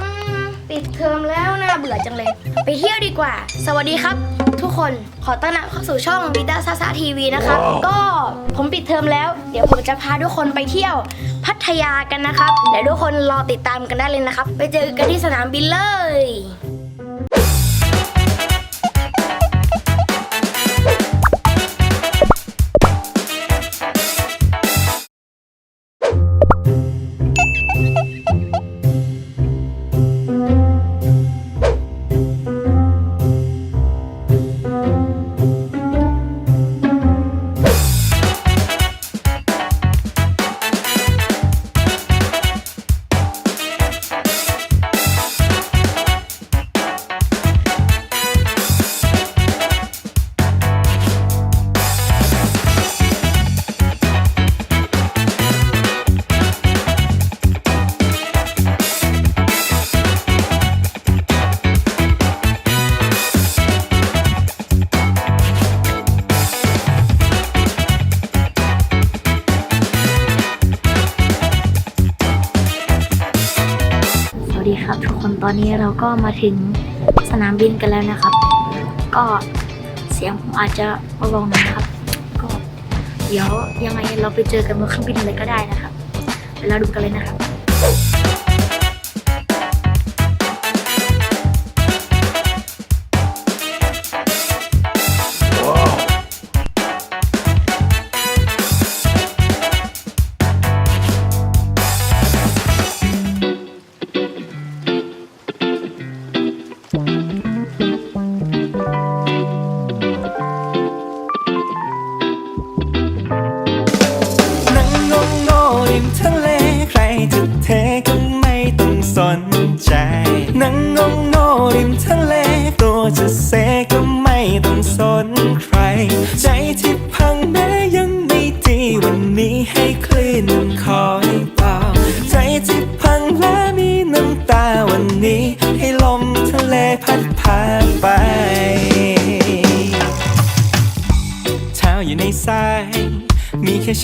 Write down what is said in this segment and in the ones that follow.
อืมปิดเทอมแล้วน่าเบื่อจังเลย ไปเที่ยวดีกว่า สวัสดีครับ ทุกคนขอต้อนรับเข้าสู่ช่องวิตาซาซาทีวีนะครับก็ผมปิดเทอมแล้ว เดี๋ยวผมจะพาทุกคนไปเที่ยว พัทยากันนะครับเดี๋ยวทุกคนรอติดตามกันได้เลยนะครับ ไปเจอกันที่สนามบินเลย นี้เราก็มาถึงสนามบินกันแล้วนะครับ ก็เสียงผมอาจจะเบาๆหน่อยนะครับ ก็เดี๋ยวยังไงเราไปเจอกันบนเครื่องบินเลยก็ได้นะครับเดี๋ยวเราดูกันเลยนะครับ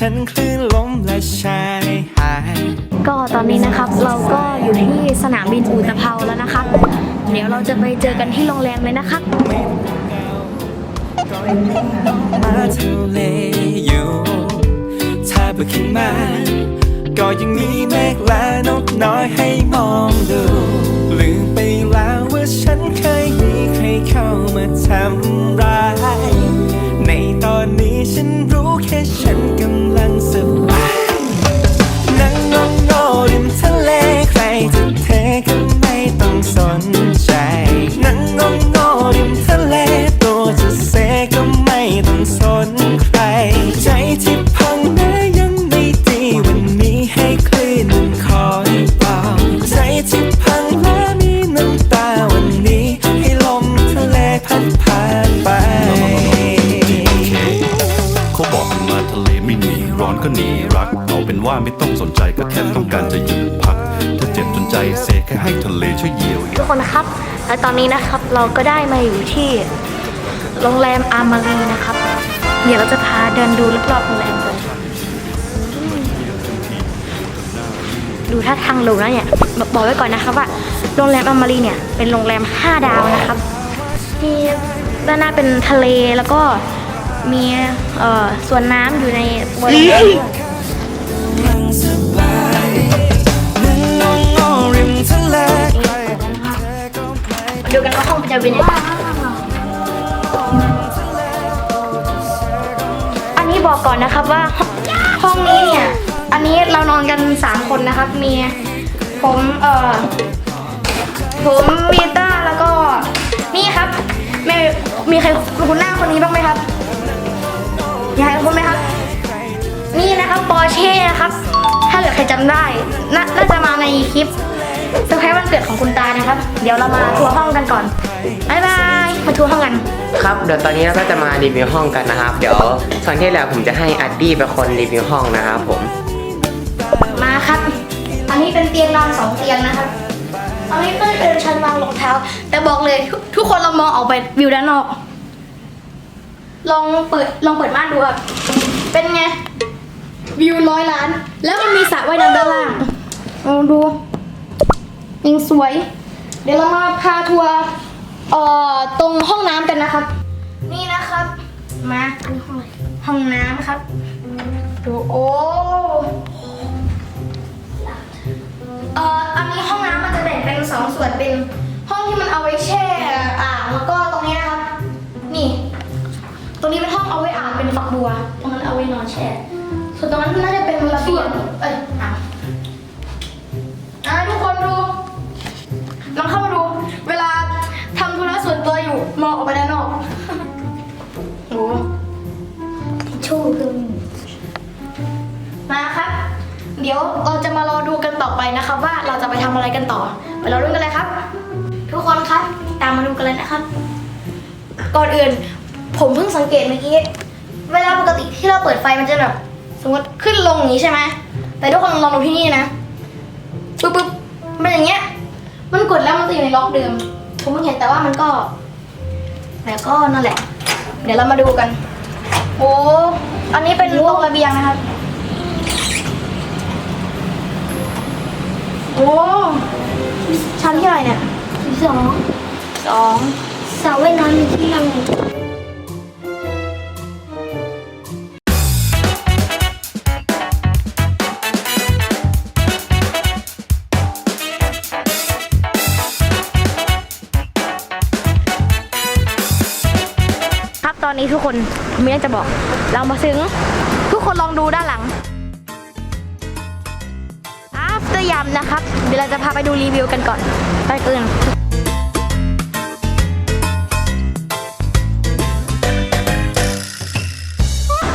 ฉันคลื่นลมและชายหาดก็ตอนนี้นะครับเราก็อยู่ที่สนามบินอูตะเภาแล้วนะครับ เดี๋ยวเราจะไปเจอกันที่โรงแรมเลยนะครับ มาทะเลอยู่ถ้าเบื่อขึ้นมาก็ยังมีเมฆและนกน้อยให้มองดูลืมไปแล้วว่าฉันเคยมีใครเข้ามาทำร้ายในตอนนี้ ฉันรู้แค่ฉันกำลังสบายนั่งงงงอริมทะเล กคนครับ และตอนนี้นะครับเราก็ได้มาอยู่ที่โรงแรมอามารีนะครับ เดี๋ยวเราจะพาเดินดูรอบๆโรงแรมกันดูท่าทางหรูนะเนี่ยบอกบอกไว้ก่อนนะครับว่าโรงแรมอามารีเนี่ยเป็นโรงแรม 5 ดาวนะครับมีด้านหน้าเป็นทะเลแล้วก็มีเอ่อสวนน้ำอยู่ในบริเวณ ดูกันว่าห้องจะเป็นยังไงอันนี้บอกก่อนนะครับว่าห้องนี้เนี่ย อันนี้เรานอนกันสามคนนะครับ มีผมเอ่อผมมีต้าแล้วก็นี่ครับม่มีใครคุณหน้าคนนี้บ้างไหมครับอยากให้คุณไหมครับ นี่นะครับปอร์เช่นะครับ ถ้าเกิดใครจำได้นน่าจะมาในคลิป กิดของคุณตานะครับ เดี๋ยวเรามาทัวร์ห้องกันก่อนบ๊ายบายมาทัวร์ห้องกัน ครับ เดี๋ยวตอนนี้เราก็จะมารีวิวห้องกันนะครับ เดี๋ยวตอนที่แล้วผมจะให้อัดดี้เป็นคนรีวิวห้องนะครับผม มาครับ อันนี้เป็นเตียงนอนสองเตียงนะครับ อันนี้ก็เป็นชั้นวางรองเท้า แต่บอกเลยทุกทุกคนเรามองออกไปวิวด้านนอก ลองเปิดลองเปิดม่านดูครับเป็นไง วิวร้อยล้าน แล้วมันมีสระว่ายน้ำด้านล่างลองดู ยังสวย เดี๋ยวเรามาพาทัวร์เอ่อตรงห้องน้ำกันนะครับ นี่นะครับ มาห้องน้ำครับดูโอ้เอ่ออันนี้ห้องน้ำมันจะแบ่งเป็นสองส่วนเป็นห้องที่มันเอาไว้แช่อ่างแล้วก็ตรงนี้นะครับ นี่ ตรงนี้เป็นห้องเอาไว้อ่างเป็นฝักบัวตรงนั้นเอาไว้นอนแช่ ส่วนตรงนั้นน่าจะเป็นระเบียงเอ้ย เดี๋ยวเราจะมารอดูกันต่อไปนะครับว่าเราจะไปทำอะไรกันต่อไปรอดูกันเลยครับ ทุกคนครับ ตามมาดูกันเลยนะครับ ก่อนอื่น ผมเพิ่งสังเกตเมื่อกี้เวลาปกติที่เราเปิดไฟมันจะแบบสมมติขึ้นลงอย่างนี้ใช่ไหมแต่ทุกคนลองดูที่นี่นะปุ๊บปุ๊บมันอย่างเงี้ย มันกดแล้วมันจะอยู่ในล็อกเดิม ผมเพิ่งเห็นแต่ว่ามันก็แต่ก็นั่นแหละ เดี๋ยวเรามาดูกัน โอ้ อันนี้เป็นโต๊ะระเบียงนะครับ โอ้ชั้นที่อะไรเนี่ยสองสองสระว่ายน้ำอยู่ที่ยังครับตอนนี้ทุกคนมีเรื่องจะบอก เรามาซึ้งทุกคนลองดูด้านหลัง ยำนะครับ เดี๋ยวเราจะพาไปดูรีวิวกันก่อน ไปเกิน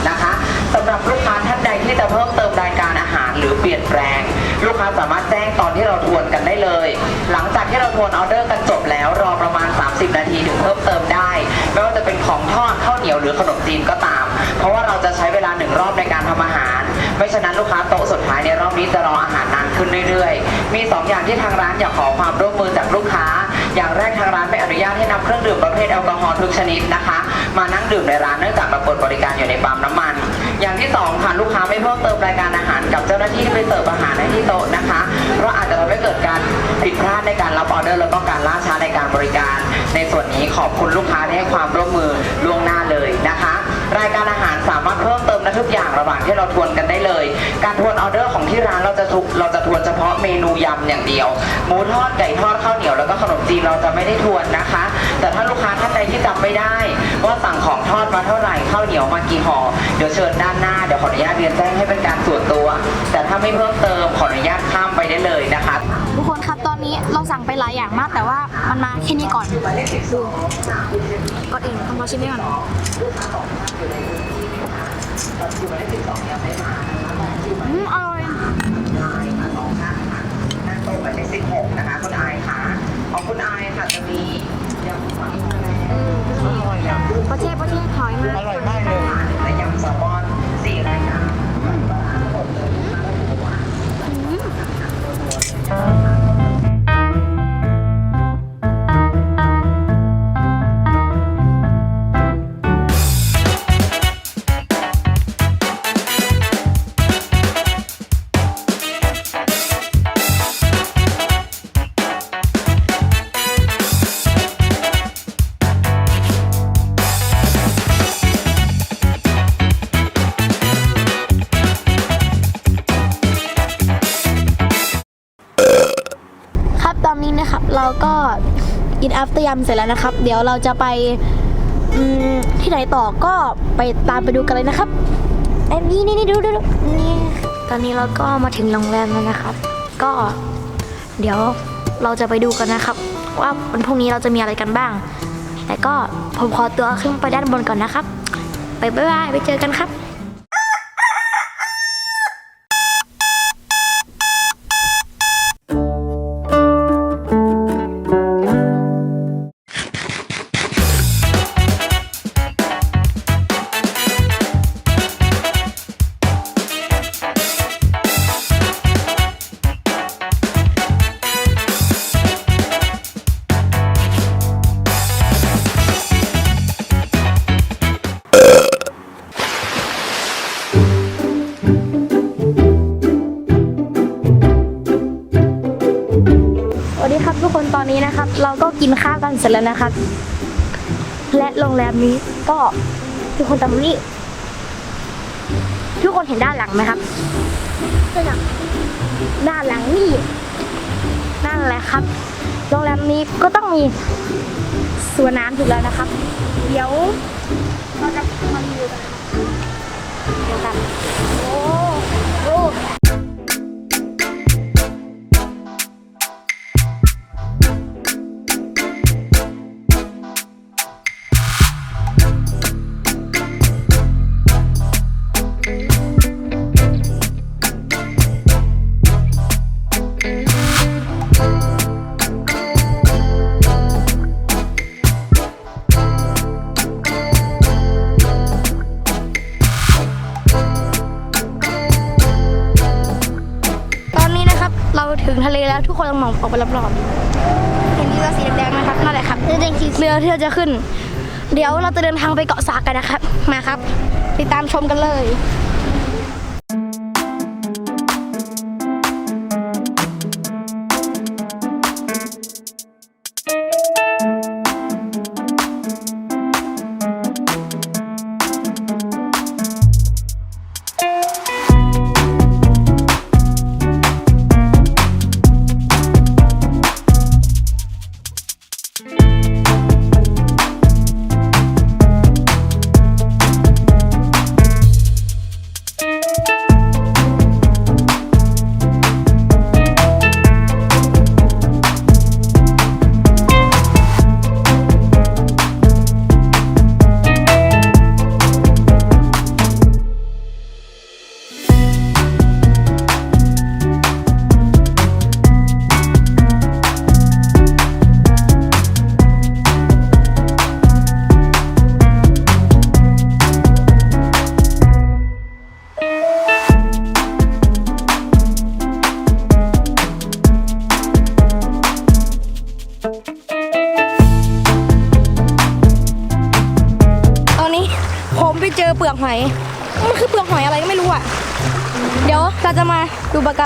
นะคะสำหรับลูกค้าท่านใดที่จะเพิ่มเติมรายการอาหารหรือเปลี่ยนแปลง ลูกค้าสามารถแจ้งตอนที่เราทวนกันได้เลย หลังจากที่เราทวนออเดอร์กันจบแล้วรอประมาณ 30 นาทีถึงเพิ่มเติมได้ไม่ว่าจะเป็นของทอดข้าวเหนียวหรือขนมจีนก็ตาม เพราะว่าเราจะใช้เวลาหนึ่งรอบในการทำอาหาร ไม่ฉะนั้นลูกค้าโต๊ะสุดท้ายในรอบนี้จะรออาหารนานขึ้นเรื่อยๆ มีสองอย่างที่ทางร้านอยากขอความร่วมมือจากลูกค้า อย่างแรกทางร้านไม่อนุญาตให้นำเครื่องดื่มประเภทแอลกอฮอล์ทุกชนิดนะคะ มานั่งดื่มในร้านเนื่องจากเราเปิดบริการอยู่ในปั๊มน้ำมัน อย่างที่สองค่ะลูกค้าไม่เพิ่มเติมรายการอาหารกับเจ้าหน้าที่ที่ไปเสิร์ฟอาหารในที่โต๊ะนะคะ เพราะอาจจะทำให้เกิดการผิดพลาดในการรับออเดอร์แล้วก็การล่าช้าในการบริการ ในส่วนนี้ขอบคุณลูกค้าที่ให้ความร่วมมือล่วงหน้าเลยนะคะ รายการอาหารสามารถเพิ่มเติมได้ทุกอย่างระหว่างที่เราทวนกันได้เลย การทวนออเดอร์ของที่ร้านเราจะทุกเราจะทวนเฉพาะเมนูยำอย่างเดียวหมูทอดไก่ทอดข้าวเหนียวแล้วก็ขนมจีนเราจะไม่ได้ทวนนะคะ แต่ถ้าลูกค้าท่านใดที่จำไม่ได้ ว่าสั่งของทอดมาเท่าไหร่ข้าวเหนียวมากี่ห่อเดี๋ยวเชิญด้านหน้าเดี๋ยวขออนุญาตเรียนแจ้งให้เป็นการส่วนตัว แต่ถ้าไม่เพิ่มเติมขออนุญาตข้ามไปได้เลยนะคะ นี้เราสั่งไปหลายอย่างมาก แต่ว่ามันมาแค่นี้ก่อน ดูก่อนอื่นทำเรอชิมได้ก่อนอืมอร่อยนั่งโต๊ะหมายเลข16นะคะคุณอายค่ะ ของคุณอายค่ะจะมี เราก็กินอัฟเตอร์ยำเสร็จแล้วนะครับ เดี๋ยวเราจะไปที่ไหนต่อก็ไปตามไปดูกันเลยนะครับไอ้นี่นี่นี่ดูดูนี่ตอนนี้เราก็มาถึงโรงแรมแล้วนะครับ ก็ เดี๋ยวเราจะไปดูกันนะครับ ว่าวันพรุ่งนี้เราจะมีอะไรกันบ้าง แต่ก็ผมขอตัวขึ้นไปด้านบนก่อนนะครับ ไปบ๊ายบายไปเจอกันครับานเสร็จแล้วนะคะ และโรงแรมนี้ก็ทุกคนตามนี้ทุกคนเห็นด้านหลังไหมครับด้านหลังนี่นั่นแหละครับโรงแรมนี้ก็ต้องมีสวนน้ำถูกแล้วนะครับ เดี๋ยวเราจะะเลแล้วทุกคนลองมองออกไปรอบๆเห็นเรือสีแดงๆไหมครับนั่นแหละครับเรือแดงคือเรือที่เราจะขึ้น เดี๋ยวเราจะเดินทางไปเกาะสากกันนะครับ มาครับติดตามชมกันเลย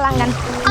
ลังกัน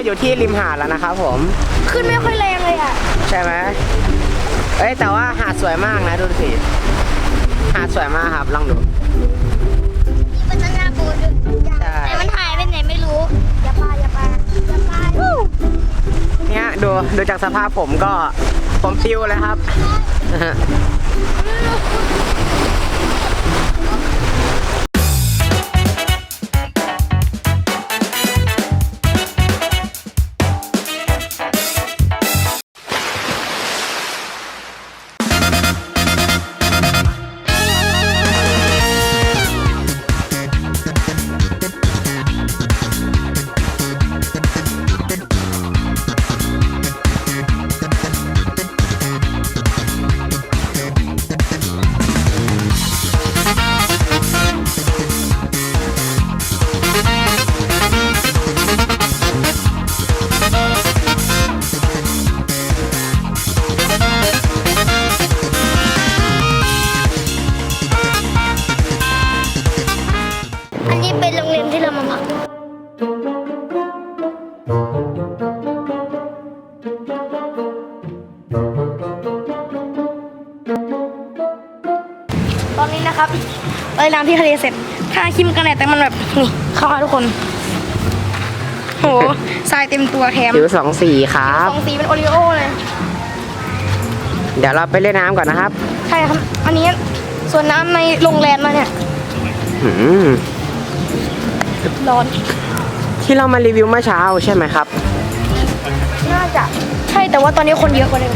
อนนี้เราก็อยู่ที่ริมหาดแล้วนะครับผม ขึ้นไม่ค่อยแรงเลยอะ ใช่ไหมเอ้ยแต่ว่าหาดสวยมากนะดูสิ หาดสวยมากครับลองดู มันจะน่าบูดใช่ แต่มันหายไปไหนไม่รู้ อย่าปาอย่าปาอย่าปาเนี่ยดูดูจากสภาพผมก็ผมฟิวเลยครับ มกันแดดแต่มันแบบนี่เข้ามาทุกคน โหทรายเต็มตัวแถมผิวสองสีครับ สองสีเป็นโอริโอเลย เดี๋ยวเราไปเล่นน้ำก่อนนะครับใช่ครับ อันนี้ส่วนน้ำในโรงแรมมาเนี่ยอืมร้อนที่เรามารีวิวเมื่อเช้าใช่ไหมครับ น่าจะ ใช่แต่ว่าตอนนี้คนเยอะกว่าเดิม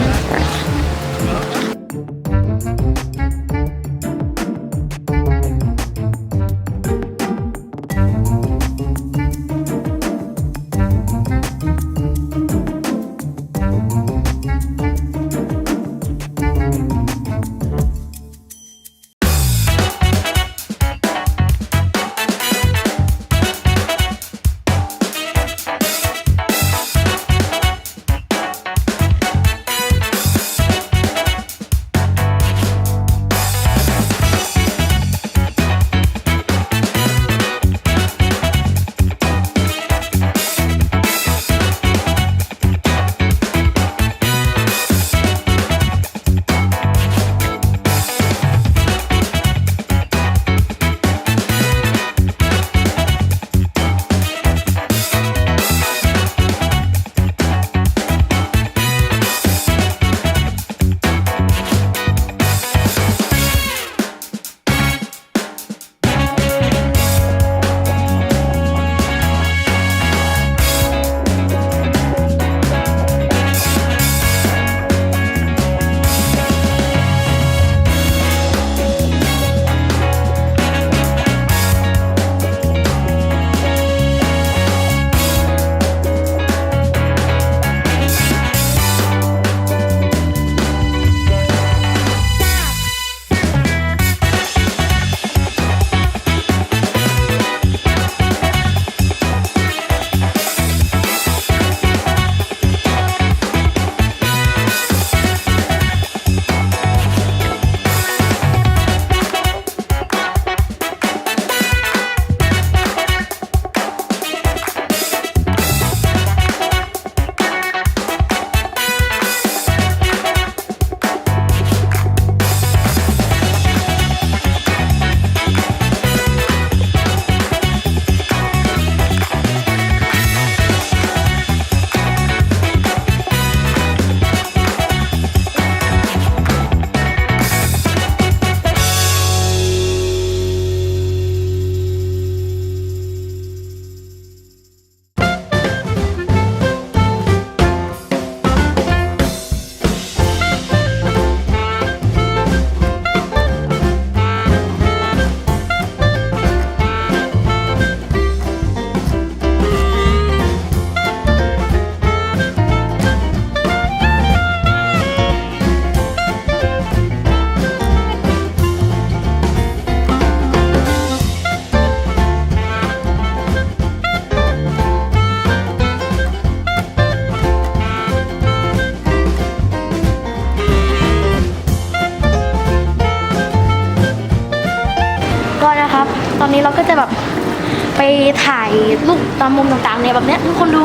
ถ่ายรูปตามมุมต่างๆเนี่ยแบบเนี้ยทุกคนดู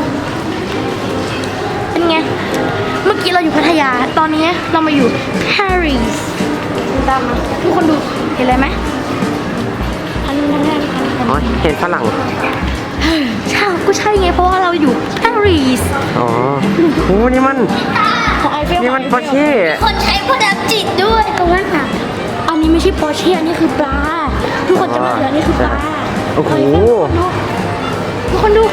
เป็นไง เมื่อกี้เราอยู่พัทยา ตอนนี้เรามาอยู่ปารีสตามมาทุกคนดูเห็นอะไรไหมทันทันทันทันทันอ๋อเห็นฝรั่งใช่ก็ใช่ไงเพราะว่าเราอยู่ปารีสอ๋อโหนี่มัน ของไอเฟลนี่มันปอร์เช่คนใช้พลังจิตด้วยตรงนั้นน่ะอันนี้ไม่ใช่ปอร์เช่อันนี้คือปลา ทุกคนจะมาเสืออันนี้คือปลา โอ้โหทุกคนดู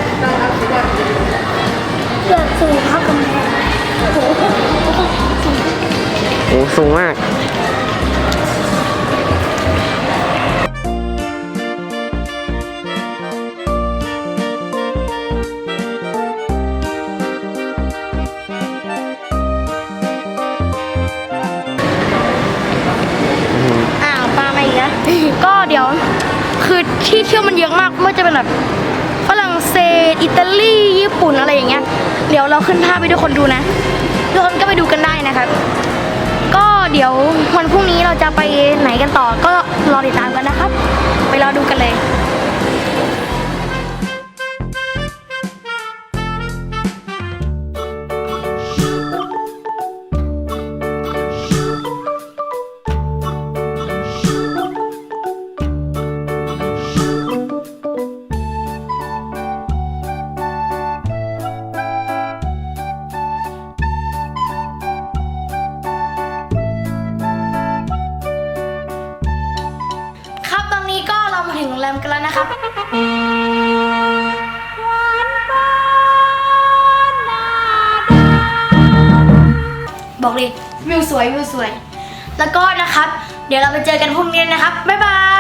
เกิดสู่พระกำแพงโอ้สูงมาก เที่ยวมันเยอะมากไม่ว่าจะเป็นแบบฝรั่งเศส อิตาลี ญี่ปุ่นอะไรอย่างเงี้ย เดี๋ยวเราขึ้นภาพไปทุกคนดูนะ ทุกคนก็ไปดูกันได้นะครับ ก็เดี๋ยววันพรุ่งนี้เราจะไปไหนกันต่อ ก็รอติดตามกันนะครับ ไปรอดูกันเลย เลยวิวสวยวิวสวย แล้วก็นะครับ เดี๋ยวเราไปเจอกันพรุ่งนี้นะครับบ๊ายบาย